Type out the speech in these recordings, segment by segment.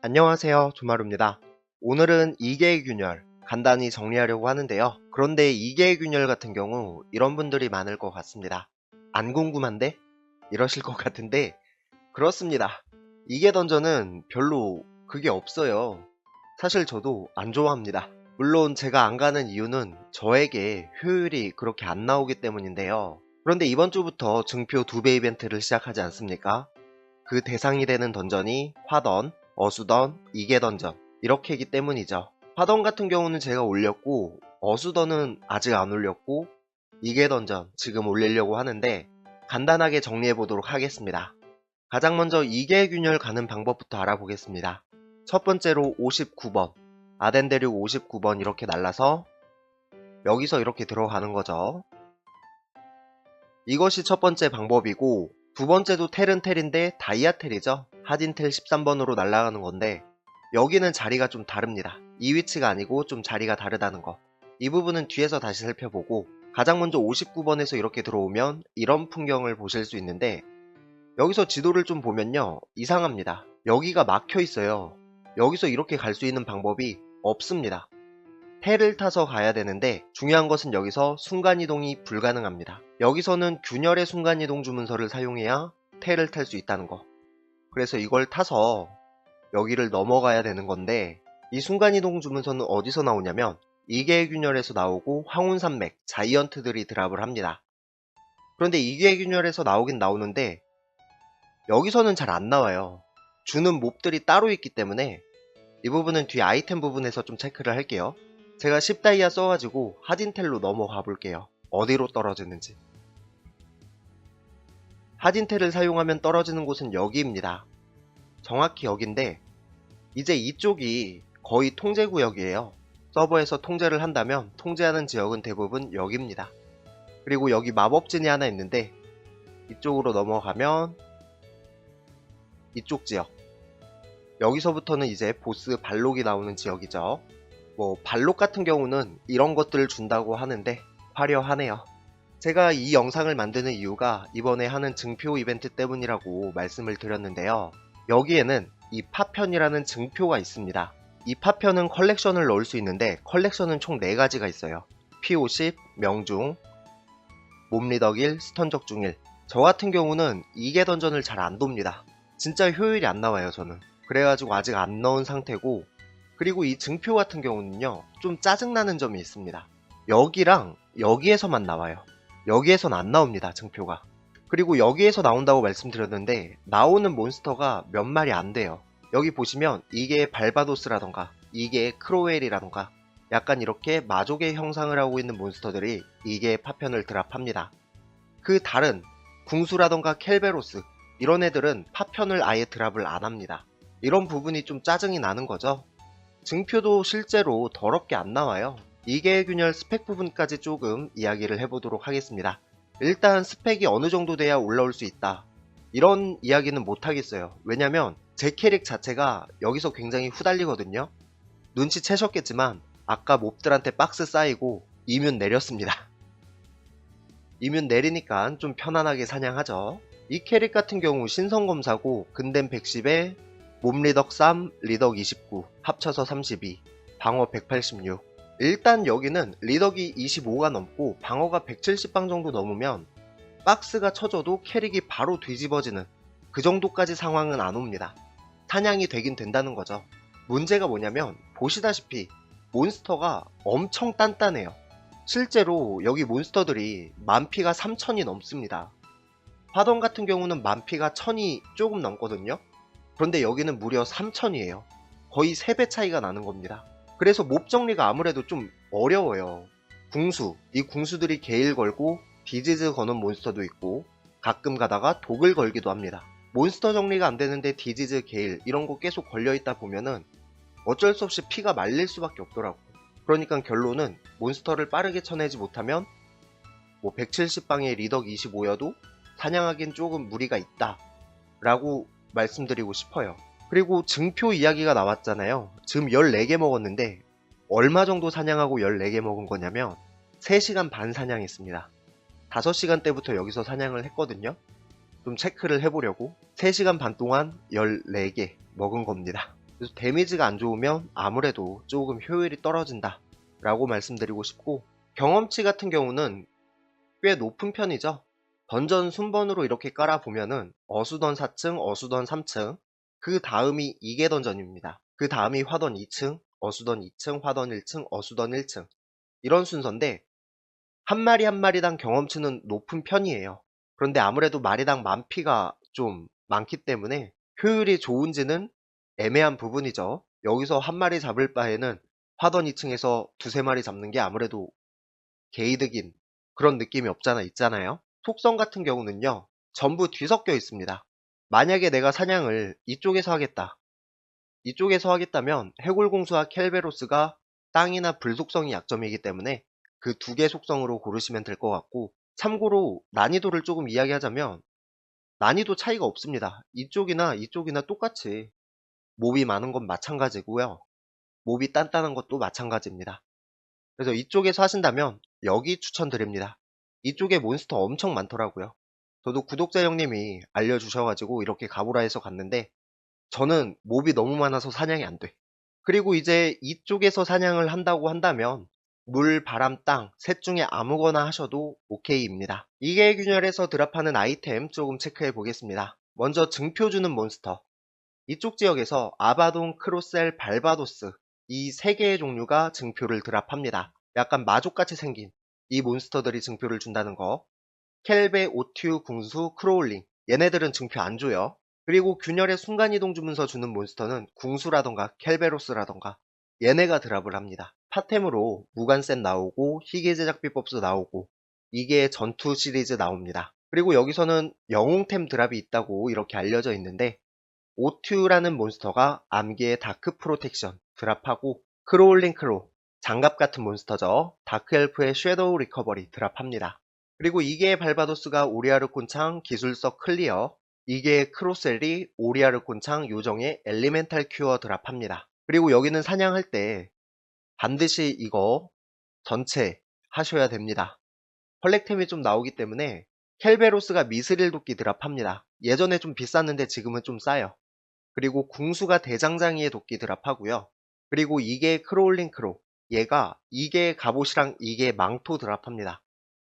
안녕하세요 조마루입니다. 오늘은 2개의 균열 간단히 정리하려고 하는데요. 그런데 2개의 균열 같은 경우 이런 분들이 많을 것 같습니다. 안 궁금한데? 이러실 것 같은데? 그렇습니다. 2개 던전은 별로 그게 없어요. 사실 저도 안 좋아합니다. 물론 제가 안 가는 이유는 저에게 효율이 그렇게 안 나오기 때문인데요. 그런데 이번 주부터 증표 2배 이벤트를 시작하지 않습니까? 그 대상이 되는 던전이 화던, 어수던, 이계 던전 이렇게이기 때문이죠. 화던 같은 경우는 제가 올렸고 어수던은 아직 안 올렸고 이계 던전 지금 올리려고 하는데 간단하게 정리해 보도록 하겠습니다. 가장 먼저 이계 균열 가는 방법부터 알아보겠습니다. 첫 번째로 59번 아덴 대륙 59번 이렇게 날라서 여기서 이렇게 들어가는 거죠. 이것이 첫 번째 방법이고 두 번째도 텔은 텔인데 다이아텔이죠. 하딘텔 13번으로 날아가는 건데 여기는 자리가 좀 다릅니다. 이 위치가 아니고 좀 자리가 다르다는 거. 이 부분은 뒤에서 다시 살펴보고 가장 먼저 59번에서 이렇게 들어오면 이런 풍경을 보실 수 있는데 여기서 지도를 좀 보면요. 이상합니다. 여기가 막혀 있어요. 여기서 이렇게 갈 수 있는 방법이 없습니다. 텔을 타서 가야 되는데 중요한 것은 여기서 순간이동이 불가능합니다. 여기서는 균열의 순간이동 주문서를 사용해야 텔을 탈수 있다는 거. 그래서 이걸 타서 여기를 넘어가야 되는 건데 이 순간이동 주문서는 어디서 나오냐면 이계의 균열에서 나오고 황혼산맥, 자이언트들이 드랍을 합니다. 그런데 이계의 균열에서 나오긴 나오는데 여기서는 잘 안 나와요. 주는 몹들이 따로 있기 때문에 이 부분은 뒤 아이템 부분에서 좀 체크를 할게요. 제가 10다이아 써가지고 하딘텔로 넘어가 볼게요. 어디로 떨어지는지. 하딘텔을 사용하면 떨어지는 곳은 여기입니다. 정확히 여긴데 이제 이쪽이 거의 통제구역이에요. 서버에서 통제를 한다면 통제하는 지역은 대부분 여기입니다. 그리고 여기 마법진이 하나 있는데 이쪽으로 넘어가면 이쪽 지역 여기서부터는 이제 보스 발록이 나오는 지역이죠. 뭐 발록 같은 경우는 이런 것들을 준다고 하는데 화려하네요. 제가 이 영상을 만드는 이유가 이번에 하는 증표 이벤트 때문이라고 말씀을 드렸는데요. 여기에는 이 파편이라는 증표가 있습니다. 이 파편은 컬렉션을 넣을 수 있는데 컬렉션은 총 4가지가 있어요. P50, 명중, 몸리덕일, 스턴적중일. 저 같은 경우는 이게 던전을 잘 안 돕니다. 진짜 효율이 안 나와요 저는. 그래가지고 아직 안 넣은 상태고 그리고 이 증표 같은 경우는요 좀 짜증나는 점이 있습니다. 여기랑 여기에서만 나와요. 여기에선 안 나옵니다 증표가. 그리고 여기에서 나온다고 말씀드렸는데 나오는 몬스터가 몇 마리 안 돼요. 여기 보시면 이게 발바도스라던가 이게 크로웰이라던가 약간 이렇게 마족의 형상을 하고 있는 몬스터들이 이게 파편을 드랍합니다. 그 다른 궁수라던가 켈베로스 이런 애들은 파편을 아예 드랍을 안 합니다. 이런 부분이 좀 짜증이 나는 거죠. 증표도 실제로 더럽게 안 나와요. 이계 균열 스펙 부분까지 조금 이야기를 해보도록 하겠습니다. 일단 스펙이 어느 정도 돼야 올라올 수 있다. 이런 이야기는 못하겠어요. 왜냐면 제 캐릭 자체가 여기서 굉장히 후달리거든요. 눈치채셨겠지만 아까 몹들한테 박스 쌓이고 이뮨 내렸습니다. 이뮨 내리니까 좀 편안하게 사냥하죠. 이 캐릭 같은 경우 신성검사고 근댐 110에 몸리덕 3, 리덕 29, 합쳐서 32, 방어 186. 일단 여기는 리덕이 25가 넘고 방어가 170방 정도 넘으면 박스가 쳐져도 캐릭이 바로 뒤집어지는 그 정도까지 상황은 안 옵니다. 사냥이 되긴 된다는 거죠. 문제가 뭐냐면 보시다시피 몬스터가 엄청 단단해요. 실제로 여기 몬스터들이 만피가 3000이 넘습니다. 화던 같은 경우는 만피가 1000이 조금 넘거든요. 그런데 여기는 무려 3000이에요. 거의 3배 차이가 나는 겁니다. 그래서 몹 정리가 아무래도 좀 어려워요. 궁수, 이 궁수들이 게일 걸고 디지즈 거는 몬스터도 있고 가끔 가다가 독을 걸기도 합니다. 몬스터 정리가 안 되는데 디지즈, 게일 이런 거 계속 걸려있다 보면은 어쩔 수 없이 피가 말릴 수밖에 없더라고. 그러니까 결론은 몬스터를 빠르게 쳐내지 못하면 뭐 170방에 리덕 25여도 사냥하기엔 조금 무리가 있다. 라고 말씀드리고 싶어요. 그리고 증표 이야기가 나왔잖아요. 지금 14개 먹었는데 얼마 정도 사냥하고 14개 먹은 거냐면 3시간 반 사냥했습니다. 5시간 때부터 여기서 사냥을 했거든요. 좀 체크를 해보려고 3시간 반 동안 14개 먹은 겁니다. 그래서 데미지가 안 좋으면 아무래도 조금 효율이 떨어진다 라고 말씀드리고 싶고 경험치 같은 경우는 꽤 높은 편이죠. 던전 순번으로 이렇게 깔아보면은 어수던 4층, 어수던 3층, 그 다음이 이계 던전입니다. 그 다음이 화던 2층, 어수던 2층, 화던 1층, 어수던 1층. 이런 순서인데, 한 마리 한 마리당 경험치는 높은 편이에요. 그런데 아무래도 마리당 만피가 좀 많기 때문에 효율이 좋은지는 애매한 부분이죠. 여기서 한 마리 잡을 바에는 화던 2층에서 두세 마리 잡는 게 아무래도 개이득인 그런 느낌이 없잖아 있잖아요. 속성 같은 경우는요. 전부 뒤섞여 있습니다. 만약에 내가 사냥을 이쪽에서 하겠다. 이쪽에서 하겠다면 해골공수와 켈베로스가 땅이나 불 속성이 약점이기 때문에 그 두 개 속성으로 고르시면 될 것 같고 참고로 난이도를 조금 이야기하자면 난이도 차이가 없습니다. 이쪽이나 이쪽이나 똑같이 몹이 많은 건 마찬가지고요. 몹이 단단한 것도 마찬가지입니다. 그래서 이쪽에서 하신다면 여기 추천드립니다. 이쪽에 몬스터 엄청 많더라고요. 저도 구독자 형님이 알려주셔가지고 이렇게 가보라 해서 갔는데 저는 몹이 너무 많아서 사냥이 안 돼. 그리고 이제 이쪽에서 사냥을 한다고 한다면 물, 바람, 땅 셋 중에 아무거나 하셔도 오케이입니다. 이계 균열에서 드랍하는 아이템 조금 체크해 보겠습니다. 먼저 증표 주는 몬스터. 이쪽 지역에서 아바돈, 크로셀, 발바도스 이 세 개의 종류가 증표를 드랍합니다. 약간 마족같이 생긴 이 몬스터들이 증표를 준다는 거. 켈베, 오튜, 궁수, 크로울링 얘네들은 증표 안 줘요. 그리고 균열의 순간이동 주문서 주는 몬스터는 궁수라던가 켈베로스라던가 얘네가 드랍을 합니다. 파템으로 무관센 나오고 희귀 제작 비법도 나오고 이게 전투 시리즈 나옵니다. 그리고 여기서는 영웅템 드랍이 있다고 이렇게 알려져 있는데 오튜라는 몬스터가 암기의 다크 프로텍션 드랍하고 크로울링 크로 장갑 같은 몬스터죠. 다크 엘프의 섀도우 리커버리 드랍합니다. 그리고 이게 발바도스가 오리아르 콘창 기술석 클리어 이게 크로셀이 오리아르 콘창 요정의 엘리멘탈 큐어 드랍합니다. 그리고 여기는 사냥할 때 반드시 이거 전체 하셔야 됩니다. 헐렉템이 좀 나오기 때문에 켈베로스가 미스릴 도끼 드랍합니다. 예전에 좀 비쌌는데 지금은 좀 싸요. 그리고 궁수가 대장장이의 도끼 드랍하고요. 그리고 이게 크로울링 크로 얘가 이게 갑옷이랑 이게 망토 드랍합니다.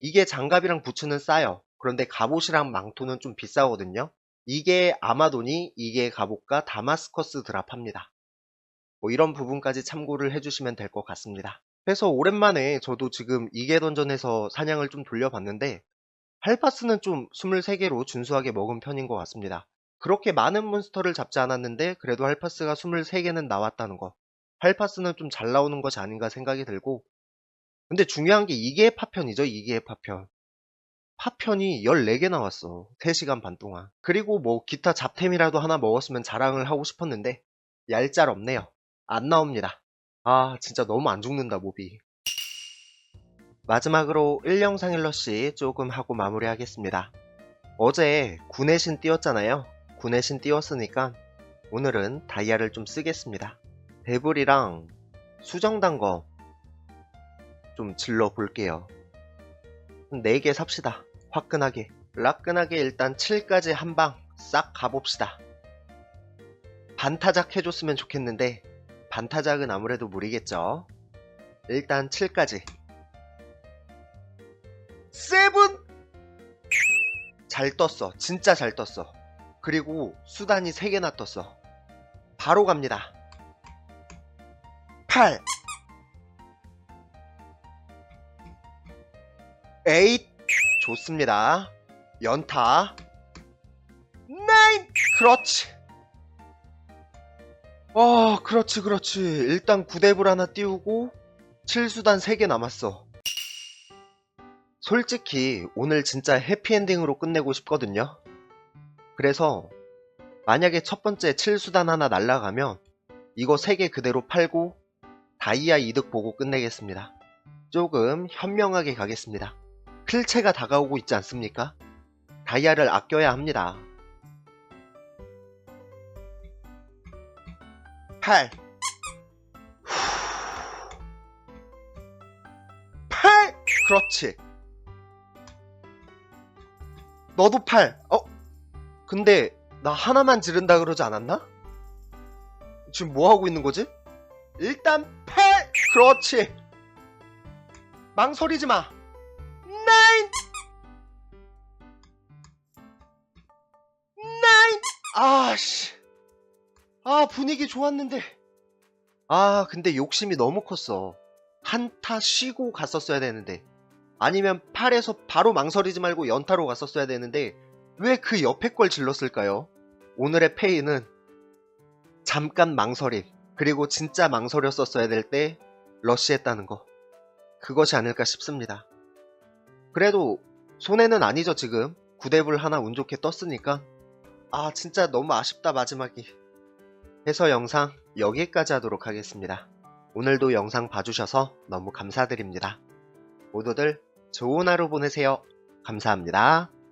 이게 장갑이랑 부츠는 싸요. 그런데 갑옷이랑 망토는 좀 비싸거든요. 이게 아마도니 이게 갑옷과 다마스커스 드랍합니다. 뭐 이런 부분까지 참고를 해주시면 될 것 같습니다. 그래서 오랜만에 저도 지금 이계 던전에서 사냥을 좀 돌려봤는데 할파스는 좀 23개로 준수하게 먹은 편인 것 같습니다. 그렇게 많은 몬스터를 잡지 않았는데 그래도 할파스가 23개는 나왔다는 거. 할파스는 좀 잘 나오는 것이 아닌가 생각이 들고 근데 중요한 게 이게 파편이죠. 이게 파편. 파편이 14개 나왔어. 3시간 반 동안. 그리고 뭐 기타 잡템이라도 하나 먹었으면 자랑을 하고 싶었는데 얄짤 없네요. 안 나옵니다. 아 진짜 너무 안 죽는다 몹이. 마지막으로 1영상 일러시 조금 하고 마무리하겠습니다. 어제 군의 신 띄웠잖아요. 군의 신 띄웠으니까 오늘은 다이아를 좀 쓰겠습니다. 데블이랑 수정단거 좀 질러 볼게요. 4개 삽시다. 화끈하게. 라끈하게 일단 7까지 한 방 싹 가봅시다. 반타작 해줬으면 좋겠는데 반타작은 아무래도 무리겠죠. 일단 7까지. 세븐! 잘 떴어. 진짜 잘 떴어. 그리고 수단이 3개나 떴어. 바로 갑니다. 8 8 좋습니다. 연타. 9 그렇지. 어 그렇지 그렇지. 일단 9대불 하나 띄우고 7수단 3개 남았어. 솔직히 오늘 진짜 해피엔딩으로 끝내고 싶거든요. 그래서 만약에 첫 번째 7수단 하나 날라가면 이거 3개 그대로 팔고 다이아 이득 보고 끝내겠습니다 조금 현명하게 가겠습니다 필체가 다가오고 있지 않습니까? 다이아를 아껴야 합니다. 8 8 그렇지 너도 8 어? 근데 나 하나만 지른다 그러지 않았나? 지금 뭐 하고 있는 거지? 일단 팔! 그렇지! 망설이지 마! 나인! 나인! 아씨. 아, 분위기 좋았는데. 아, 근데 욕심이 너무 컸어. 한타 쉬고 갔었어야 되는데. 아니면 8에서 바로 망설이지 말고 연타로 갔었어야 되는데, 왜 그 옆에 걸 질렀을까요? 오늘의 페이는 잠깐 망설임, 그리고 진짜 망설였었어야 될 때 러쉬했다는 거. 그것이 아닐까 싶습니다. 그래도 손해는 아니죠, 지금. 구대불 하나 운 좋게 떴으니까. 아, 진짜 너무 아쉽다, 마지막이. 해서 영상 여기까지 하도록 하겠습니다. 오늘도 영상 봐주셔서 너무 감사드립니다. 모두들 좋은 하루 보내세요. 감사합니다.